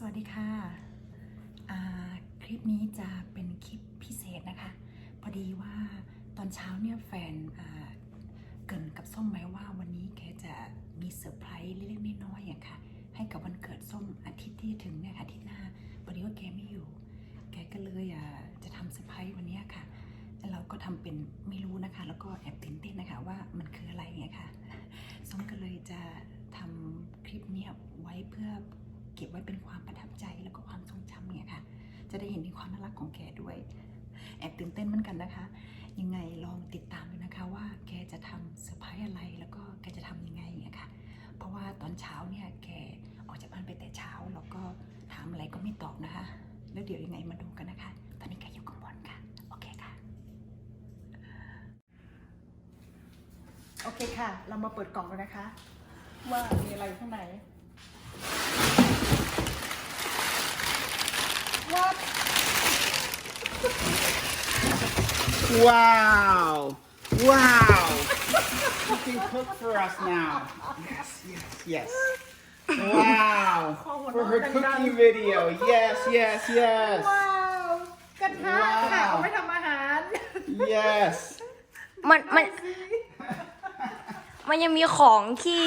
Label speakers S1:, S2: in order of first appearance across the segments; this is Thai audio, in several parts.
S1: สวัสดีค่ะคลิปนี้จะเป็นคลิปพิเศษนะคะ พอดีว่าตอนเช้าเนี่ยแฟนเกินกับส้มไว้ว่าวันนี้แกจะมีเซอร์ไพรส์เล็กๆน้อยๆอะค่ะ ให้กับวันเกิดส้มอาทิตย์ที่ถึงเนี่ยค่ะทิตย์หน้าพอดีว่าแกไม่อยู่ แกก็เลยจะทำเซอร์ไพรส์วันนี้ค่ะแล้วเราก็ทำเป็นไม่รู้นะคะ แล้วก็แอบตื่นเต้นนะคะว่ามันคืออะไรเนี่ยค่ะส้มก็เลยจะทำคลิปเนี้ยไว้เพื่อ เก็บไว้เป็นความประทับใจแล้วก็ความทรงจำเนี่ยค่ะ จะได้เห็นถึงความน่ารักของแกด้วย แอบตื่นเต้นเหมือนกันนะคะ ยังไงลองติดตามดูนะคะว่าแกจะทำเซอร์ไพรส์อะไรแล้วก็แกจะทำยังไงเนี่ยค่ะ เพราะว่าตอนเช้าเนี่ยแกออกจากบ้านไปแต่เช้าแล้วก็ถามอะไรก็ไม่ตอบนะคะ แล้วเดี๋ยวยังไงมาดูกันนะคะ ตอนนี้แกอยู่ข้างบนค่ะ โอเคค่ะ โอเคค่ะ เรามาเปิดกล่องกันนะคะ ว่ามีอะไรข้างในว้า
S2: Wow! Wow! You can cook for us now. Yes, yes, yes. Wow! For her cooking video. Yes, yes, yes.
S1: ว้าวกระทะค่ะ
S2: ว้าว
S1: เอาไว้ทำอาหาร
S2: Yes.
S3: มันมัน มันยังมีของที่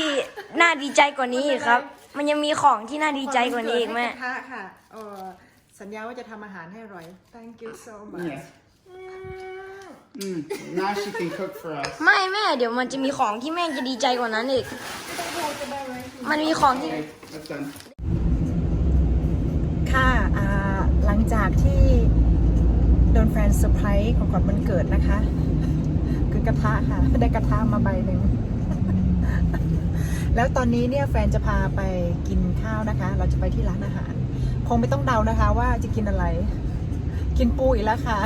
S3: น่าดีใจกว่านี้อีกครับ มันยังมีของที่น่าดีใจกว่านี้อีกแม่
S1: กระทะค่ะเออ สัญญาว่าจะทำอาหารให้อร่อย thank you so much
S2: Yes. Mm, now she can cook for us.
S3: ไม่แม่เดี๋ยวมันจะมีของที่แม่จะดีใจกว่านั้นอีก
S1: ไม่ต้องพูดจะได้ไหม
S3: มันมีของที่
S2: Okay, that's done.
S1: ค่ะอ่าหลังจากที่โดนแฟนเซอร์ไพรส์ของขวัญวันเกิดนะคะ คือกระทะค่ะ ได้กระทะมาใบหนึ่ง แล้วตอนนี้เนี่ยแฟนจะพาไปกินข้าวนะคะ เราจะไปที่ร้านอาหาร คงไม่ต้องเดานะคะ ว่าจะกินอะไร กินปูอีกแล้วค่ะ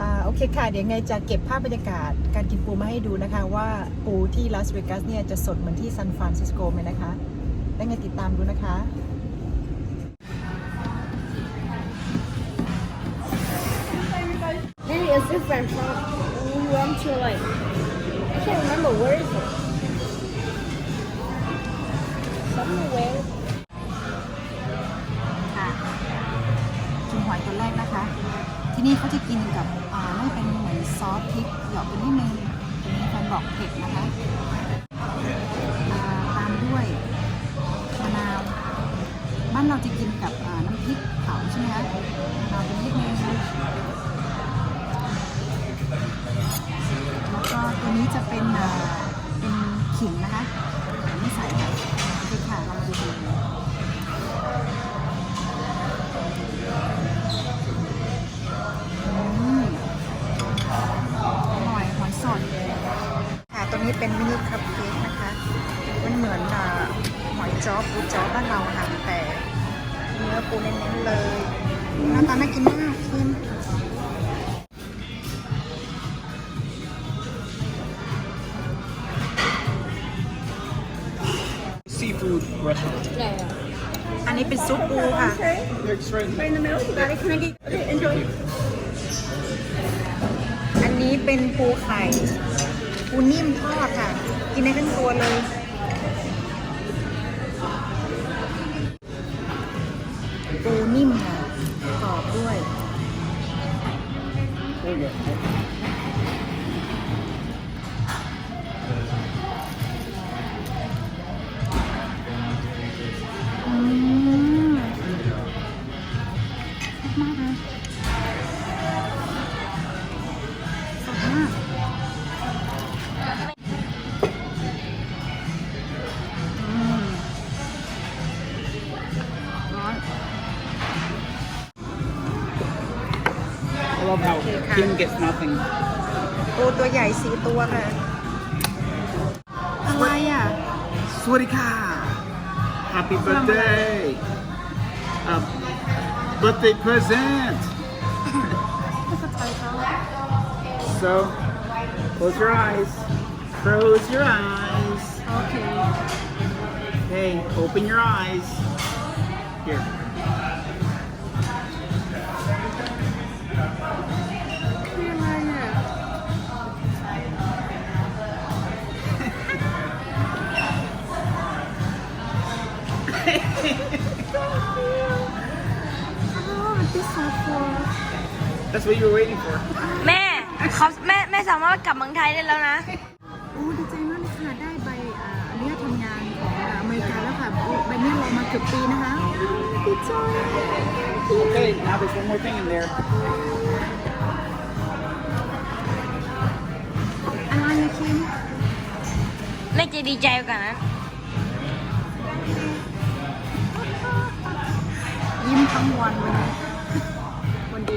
S1: อ่าโอเคค่ะ เดี๋ยวไงจะเก็บภาพบรรยากาศการกินปูมาให้ดูนะคะ ว่าปูที่ลาสเวกัสเนี่ยจะสดเหมือนที่ซานฟรานซิสโกไหมนะคะ ได้ไงติดตามดูนะคะ
S3: Maybe it's different from we went to like I can't remember where is it somewhere
S1: ค่ะกินหอยตัวแรกนะคะ ที่นี่เขาจะกินกับอ่าน่เป็นเหมือนซอสพริกหยอกไปนิดนึงอันนี้แฟนบอกเผ็ดนะคะอ่าตามด้วยมะนาวบ้านเราจะ ตัวนี้จะเป็นเป็นขิงนะคะไม่ใส่ค่ะโอเคค่ะเรามาดูกันเลยอืมอร่อยหอยสดค่ะตัวนี้เป็นมินิคัพเค้กนะคะ มันเหมือนหอยจ้อปูจ้อบ้านเราค่ะแต่เนื้อปูเน้นๆเลยหน้าตาน่ากินมากคิม อันนี้เป็นซุปปูค่ะ อันนี้เป็นปูไข่ ปูนิ่มทอดค่ะ กินได้ทั้งตัวเลย ปูนิ่มค่ะกรอบด้วย
S2: I love how
S1: Okay,
S2: Kim
S1: Karen.
S2: gets nothing.
S1: ปูตัวใหญ่สี่ตัวค่ะ อะไรอ่ะ
S2: Swadika! Happy birthday! A birthday present! so, close your eyes. Close your eyes.
S1: โอเค
S2: Okay, open your eyes. Here. That's what you were waiting for.
S3: แม่เขาแม่แม่สามารถกลับเมืองไทยได้แล้วนะ
S1: โอ้ดีใจมากเลยค่ะ ได้ใบอ่าอนุญาตทำงานของอ่าอเมริกาแล้วค่ะโอ้ใบนี้รอมาเกือบปีนะคะดีใจ
S2: Okay, now there's one more thing in there.
S1: อะไรนะคิม
S3: แม่จะดีใจกว่านั้น
S1: ยิ้มทั้งวันวันนี้วันดี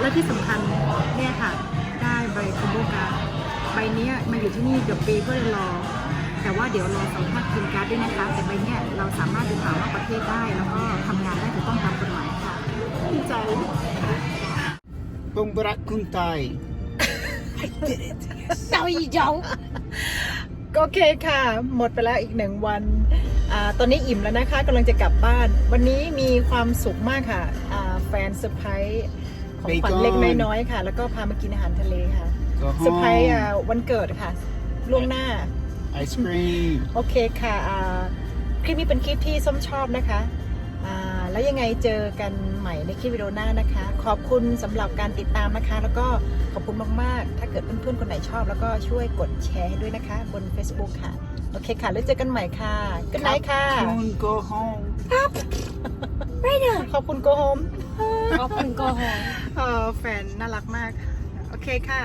S1: และที่สำคัญเนี่ยค่ะ ได้ใบคอมโบการ์ดใบเนี้ยมาอยู่ที่นี่เกือบปีเพื่อรอ แต่ว่าเดี๋ยวรอสัมภาษณ์คืนการ์ดด้วยนะคะ แต่ใบเนี้ยเราสามารถเดินทางนอกประเทศได้แล้วก็ทำงานได้ถูกต้องตามกฎหมายค่ะดีใจ
S2: Bumbrak kuntai.
S3: เจ้าอีเจ้า
S1: โอเคค่ะ หมดไปแล้วอีกหนึ่งวันอาตอนนี้อิ่มแล้วนะคะกำลังจะกลับบ้าน วันนี้มีความสุขมากค่ะอ่าแฟนเซอร์ไพรส์ของขวัญ
S2: Bacon
S1: เล็กน้อยๆค่ะ แล้วก็พามากินอาหารทะเลค่ะ
S2: Go
S1: เซอร์ไพรส์อ่า
S2: home.
S1: วันเกิดค่ะล่วงหน้า
S2: Ice cream.
S1: โอเคค่ะอ่าคลิปนี้เป็นคลิปที่ส้มชอบนะคะอ่าแล้วยังไงเจอกัน ใหม่ในคลิปวิดีโอหน้านะคะ ขอบคุณสำหรับการติดตามนะคะ แล้วก็ขอบคุณมากๆ ถ้าเกิดเพื่อนๆคนไหนชอบ แล้วก็ช่วยกดแชร์ให้ด้วยนะคะ บน Facebook ค่ะ โอเคค่ะ แล้วเจอกันใหม่ค่ะกันไหนค่ะ
S2: Coon, go home.
S1: ขอบคุณโกโฮม
S3: ขอบคุณโกหก
S1: เออแฟนน่ารักมาก โอเคค่ะ